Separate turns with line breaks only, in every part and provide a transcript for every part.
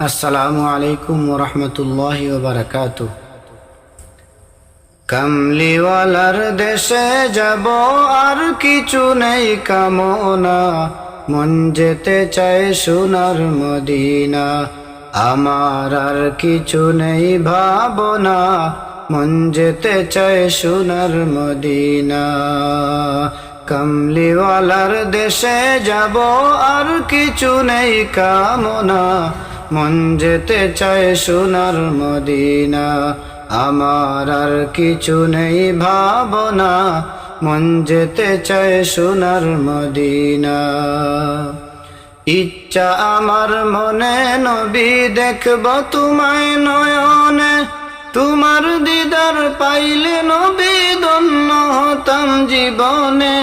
আসসালামু আলাইকুম রহমতুল্লাহ বারাকাত কামলিওয়ালার দেশে যাব আর কিছু নেই কামনা। মন যেতে চায় সোনার মদিনা। আমার আর কিছু নেই ভাবনা। মন যেতে চাই সোনার মদিনা। কামলিওয়ালার দেশে যাব আর কিছু নেই কামনা। মন যেতে চায় সোনার মদিনা। আমার আর কিছু নেই ভাবনা, মন যেতে চায় সোনার মদিনা। ইচ্ছা আমার মনে, নবী দেখব তোমায় নয়নে। তোমার দিদার পাইলে নবী দন্য হতাম জীবনে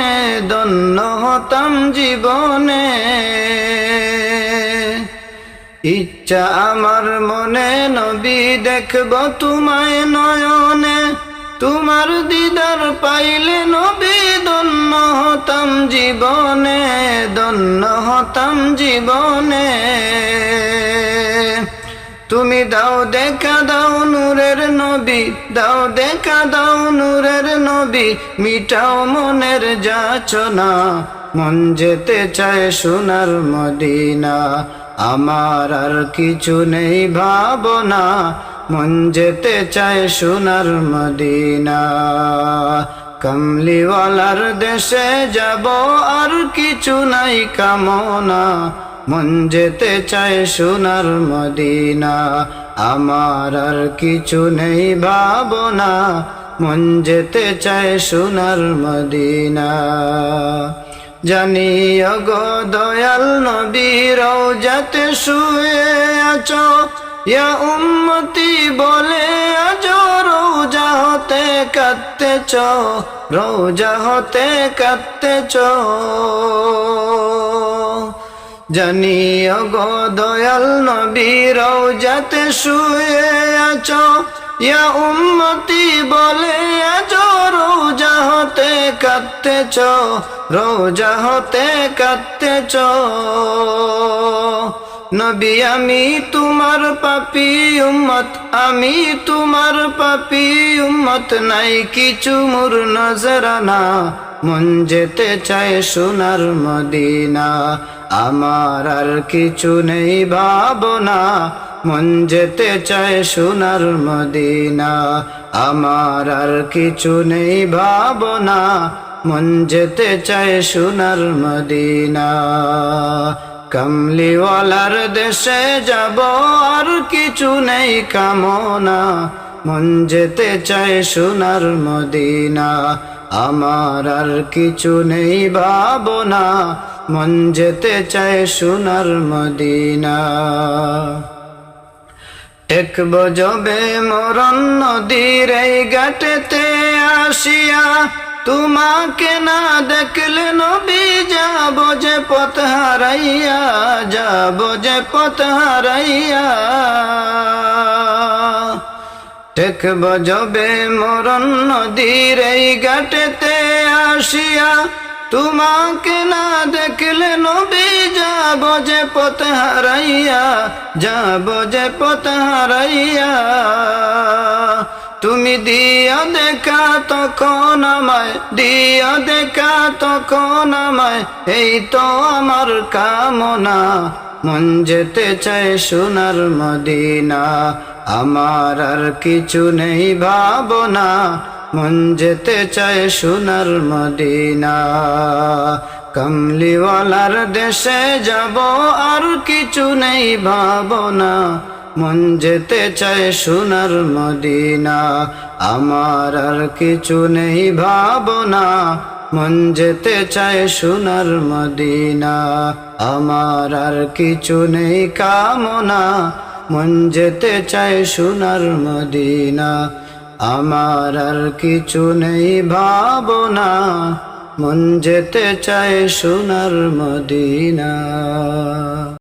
দন্য হতাম জীবনে। ইচ্ছা আমার মনে, নবী দেখব তোমায় নয়নে। তোমার দিদার পাইলে নবী দন্য হতাম জীবনে দন্য হতাম জীবনে। তুমি দাও দেখা, দাও নূরের নবী, দাও দেখা, দাও নূরের নবী। মিটাও মনের যাচনা, মন যেতে চায় সোনার মদিনা। আমার আর কিছু নেই ভাবনা, মন যেতে চায় সোনার মদিনা। কমলিওয়ালার দেশে যাব আর কিছু নাই কামনা, মন যেতে চায় সোনার মদিনা। আমার আর কিছু নেই ভাবনা, মন যেতে চায় সোনার মদিনা। জানি গো দয়াল নবীর যাতে শুয়ে আছো। ইয়া উম্মতি বলে আজ রোজা হতে কাঁদতেছ রোজা হতে কাঁদতেছ। জানি গো দয়াল নবীর যাতে শুয়ে আছো। ইয়া উম্মতি বলে আজ কাঁদতেছ রোজা হতে কাঁদতেছ নবী, আমি তোমার পাপি উম্মত, আমি তোমার পাপি উম্মত। নাই কিছু মুর নজরানা, মন যেতে চায় সোনার মদিনা। আমার আর কিছু নেই ভাবনা, মন যেতে চায় সোনার মদিনা। আমার আর কিছু নেই ভাবনা, মন যেতে চায় সোনার মদিনা। কমলিওয়ালার দেশে যাব আর কিছু নেই কামনা, মন যেতে চায় সোনার মদিনা। আমার আর কিছু নেই ভাবনা মন যেতে চায় সোনার মদিনা। এক বজবে মরণ নদীর এই গাটেতে আসিয়া, তোমাকে না দেখলে নবী যাব যে পথ হারাইয়া, যাব যে পথ হারাইয়া। টেক বজবে মরণ নদীর এই গাটেতে আসিয়া তোমাকে না দেখলে নবী যাব যে পথ হারাইয়া, যাব যে পথ হারাইয়া। তুমি দিও দেখা তখন আমায় দিও দেখা তখন আমায়, এই তো আমার কামনা। মন যেতে চায় সোনার মদিনা, আমার আর কিছু নেই ভাবনা। মন যেতে চায় সোনার মদিনা। কমলিওয়ালার দেশে যাব আর কিছু নেই ভাবনা। মন যেতে চায় সোনার মদিনা, আমার আর কিছু নেই ভাবনা। মন যেতে চায় সোনার মদিনা, আমার আর কিছু নেই কামনা। মন যেতে চায় সোনার মদিনা। আমার আর কিছু নেই ভাবনা মন যেতে চায় সোনার মদিনা।